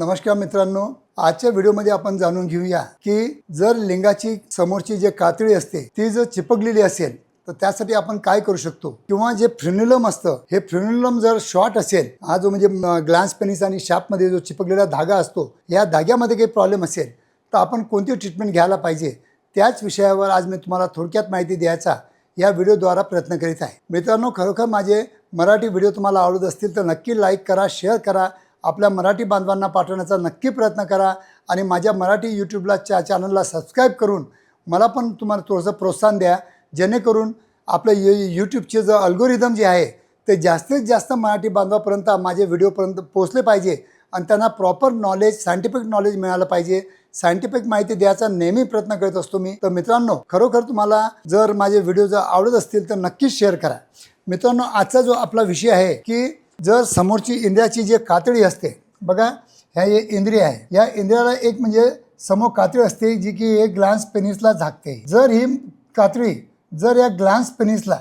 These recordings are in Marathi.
नमस्कार मित्रांनो आजच्या व्हिडिओमध्ये आपण जाणून घेऊया की जर लिंगाची समोरची जे कातळी असते ती जर चिपकलेली असेल तर त्यासाठी आपण काय करू शकतो? किंवा जे फ्रिन्युलम असतं हे फ्रिन्युलम जर शॉर्ट असेल हा जो म्हणजे ग्लान्स पेनिस आणि शापमध्ये जो चिपकलेला धागा असतो या धाग्यामध्ये काही प्रॉब्लेम असेल तर आपण कोणती ट्रीटमेंट घ्यायला पाहिजे? त्याच विषयावर आज मी तुम्हाला थोडक्यात माहिती द्यायचा या व्हिडिओद्वारा प्रयत्न करीत आहे. मित्रांनो खरोखर माझे मराठी व्हिडिओ तुम्हाला आवडत असतील तर नक्की लाईक करा शेअर करा आपल्या मराठी बांधवांना पाठवण्याचा नक्की प्रयत्न करा आणि माझ्या मराठी यूट्यूबला च्या चॅनलला सबस्क्राईब करून मला पण तुम्हाला थोडंसं प्रोत्साहन द्या जेणेकरून आपलं यू यूट्यूबचे जो अल्गोरिदम जे आहे ते जास्तीत जास्त मराठी बांधवापर्यंत माझे व्हिडिओपर्यंत पोचले पाहिजे आणि त्यांना प्रॉपर नॉलेज सायंटिफिक नॉलेज मिळालं पाहिजे. सायंटिफिक माहिती द्यायचा नेहमी प्रयत्न करत असतो मी. तर मित्रांनो खरोखर तुम्हाला जर माझे व्हिडिओ जर आवडत असतील तर नक्कीच शेअर करा. मित्रांनो आजचा जो आपला विषय आहे की जर समोरची इंद्रियाची जी कातडी असते बघा ह्या हे इंद्रिय आहे. या इंद्रियाला एक म्हणजे समोर कातडी असते जी की एक ग्लान्स पेनिसला झाकते. जर ही कातडी जर या ग्लान्स पेनिसला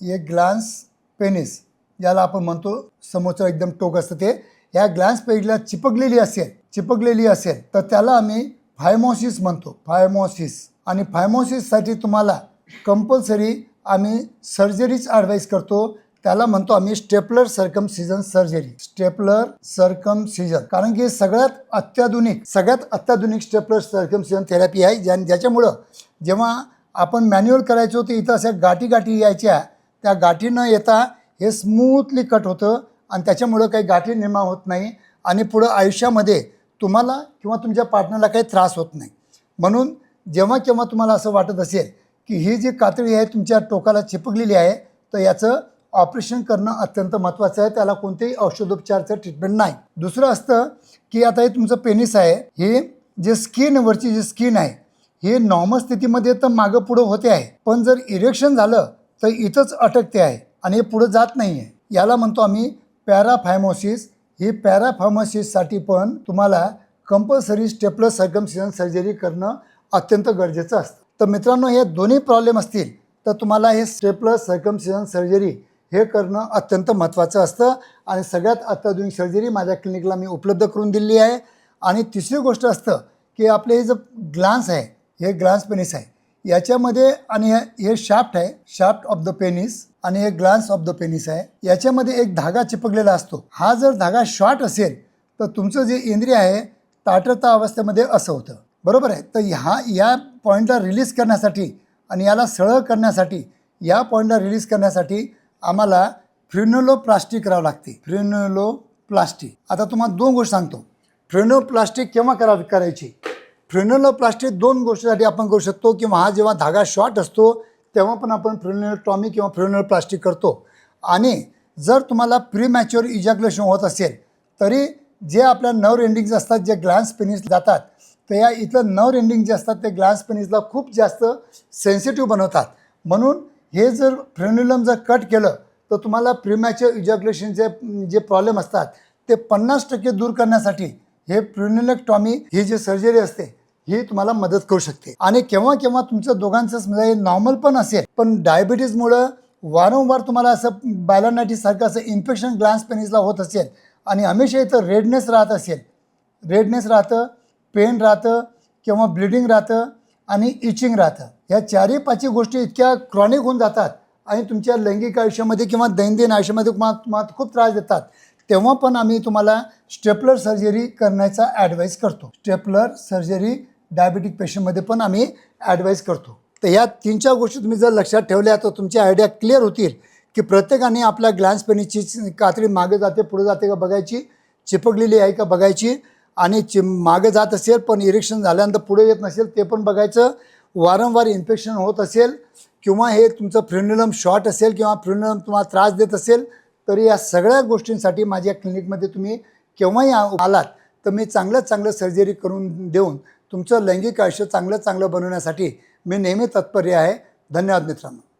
एक ग्लान्स पेनिस याला आपण म्हणतो समोरचं एकदम टोक असतं ते या ग्लान्स पेनिसला चिपकलेली असेल चिपकलेली असेल तर त्याला आम्ही फायमोसिस म्हणतो. फायमोसिस. आणि फायमोसिससाठी तुम्हाला कंपल्सरी आम्ही सर्जरीच ॲडवाईस करतो त्याला म्हणतो आम्ही stapler circumcision surgery. Stapler circumcision कारण की सगळ्यात अत्याधुनिक सगळ्यात अत्याधुनिक स्टेपलर सर्कम सीझन थेरपी आहे. ज्या ज्याच्यामुळं जेव्हा आपण मॅन्युअल करायचो तर इथं अशा गाठी गाठी यायच्या. त्या गाठी न येता हे स्मूथली कट होतं आणि त्याच्यामुळं काही गाठी निर्माण होत नाही आणि पुढं आयुष्यामध्ये तुम्हाला किंवा तुमच्या पार्टनरला काही त्रास होत नाही. म्हणून जेव्हा केव्हा तुम्हाला असं वाटत असेल की ही जी कातडी आहे तुमच्या टोकाला चिपकलेली आहे तर याचं ऑपरेशन करणं अत्यंत महत्त्वाचं आहे. त्याला कोणतेही औषधोपचारचं ट्रीटमेंट नाही. दुसरं असतं की आता हे तुमचं पेनिस आहे. हे जे स्किनवरची जी स्किन आहे हे नॉर्मल स्थितीमध्ये तर मागं पुढं होते आहे. पण जर इरेक्शन झालं तर इथंच अटकते आहे आणि हे पुढं जात नाही आहे. याला म्हणतो आम्ही पॅराफायमोसिस ही पॅराफायमोसिससाठी पण तुम्हाला कंपल्सरी स्टेपलर सर्कमसिजन सर्जरी करणं अत्यंत गरजेचं असतं. तर मित्रांनो हे दोन्ही प्रॉब्लेम असतील तर तुम्हाला हे स्टेपलर सर्कमसिजन सर्जरी हे करणं अत्यंत महत्त्वाचं असतं. आणि सगळ्यात अत्याधुनिक सर्जरी माझ्या क्लिनिकला मी उपलब्ध करून दिलेली आहे. आणि तिसरी गोष्ट असतं की आपले हे जे ग्लान्स आहे हे ग्लान्स पेनिस आहे याच्यामध्ये आणि हे हे शाफ्ट आहे शाफ्ट ऑफ द पेनिस आणि हे ग्लान्स ऑफ द पेनिस आहे. याच्यामध्ये एक धागा चिपकलेला असतो. हा जर धागा शॉर्ट असेल तर तुमचं जे इंद्रिय आहे ताटरता अवस्थेमध्ये असं होतं. बरोबर आहे? तर ह्या या पॉईंटला रिलीज करण्यासाठी आणि याला सरळ करण्यासाठी या पॉईंटला रिलीज करण्यासाठी आम्हाला फ्रिनोलो प्लास्टिक करावं लागते. फ्रिनोलो प्लास्टिक आता तुम्हाला दोन गोष्ट सांगतो. फ्रेनोप्लास्टिक केव्हा करा करायची? फ्रेनोलोप्लास्टिक दोन गोष्टीसाठी आपण करू शकतो किंवा हा जेव्हा धागा शॉर्ट असतो तेव्हा पण आपण फ्रेनोटॉमी किंवा फ्रेनोप्लास्टिक करतो. आणि जर तुम्हाला प्रीमॅच्युअर इजॅक्युलेशन होत असेल तरी जे आपल्या नर्व एंडिंग्स असतात जे ग्लान्स पेनिस जातात तर या इथलं नर्व एंडिंग जे असतात ते ग्लान्स पेनिसला खूप जास्त सेन्सिटिव्ह बनवतात. म्हणून हे जर फ्रेन्युलम जर कट केलं तर तुम्हाला प्रिमॅच्युअर इजॅक्युलेशनचे जे प्रॉब्लेम असतात ते पन्नास टक्के दूर करण्यासाठी हे प्रिन्युलेक्टॉमी ही जी सर्जरी असते ही तुम्हाला मदत करू शकते. आणि केव्हा केव्हा तुमचं दोघांचं समजा हे नॉर्मल पण असेल पण डायबिटीजमुळं वारंवार तुम्हाला असं बायलानायटिससारखं असं इन्फेक्शन ग्लान्स पेनिसला होत असेल आणि हमेशा इथं रेडनेस राहत असेल रेडनेस राहतं पेन राहतं किंवा ब्लिडिंग राहतं आणि इचिंग राहतं. ह्या चारही पाचही गोष्टी इतक्या क्रॉनिक होऊन जातात आणि तुमच्या लैंगिक आयुष्यामध्ये किंवा दैनंदिन आयुष्यामध्ये तुम्हाला तुम्हाला खूप त्रास देतात. तेव्हा पण आम्ही तुम्हाला स्टेपलर सर्जरी करण्याचा ॲडवाईस करतो. स्टेपलर सर्जरी डायबिटिक पेशंटमध्ये पण आम्ही ॲडवाईस करतो. तर या तीन चार गोष्टी तुम्ही जर लक्षात ठेवल्या तर तुमची आयडिया क्लिअर होतील की प्रत्येकाने आपल्या ग्लॅन्स पेनीची कातडी मागे जाते पुढे जाते का बघायची? चिपकलेली आहे का बघायची? आणि चि मागे जात असेल पण इरेक्शन झाल्यानंतर पुढे येत नसेल ते पण बघायचं. वारंवार इन्फेक्शन होत असेल किंवा हे तुमचं फ्रिन्युलम शॉर्ट असेल किंवा फ्रिन्युलम तुम्हाला त्रास देत असेल तरी या सगळ्या गोष्टींसाठी माझ्या क्लिनिकमध्ये तुम्ही केव्हाही आ- आलात तर मी चांगलं चांगलं सर्जरी करून देऊन तुमचं लैंगिक आयुष्य चांगलं चांगलं बनवण्यासाठी मी नेहमी तत्पर्य आहे. धन्यवाद मित्रांनो.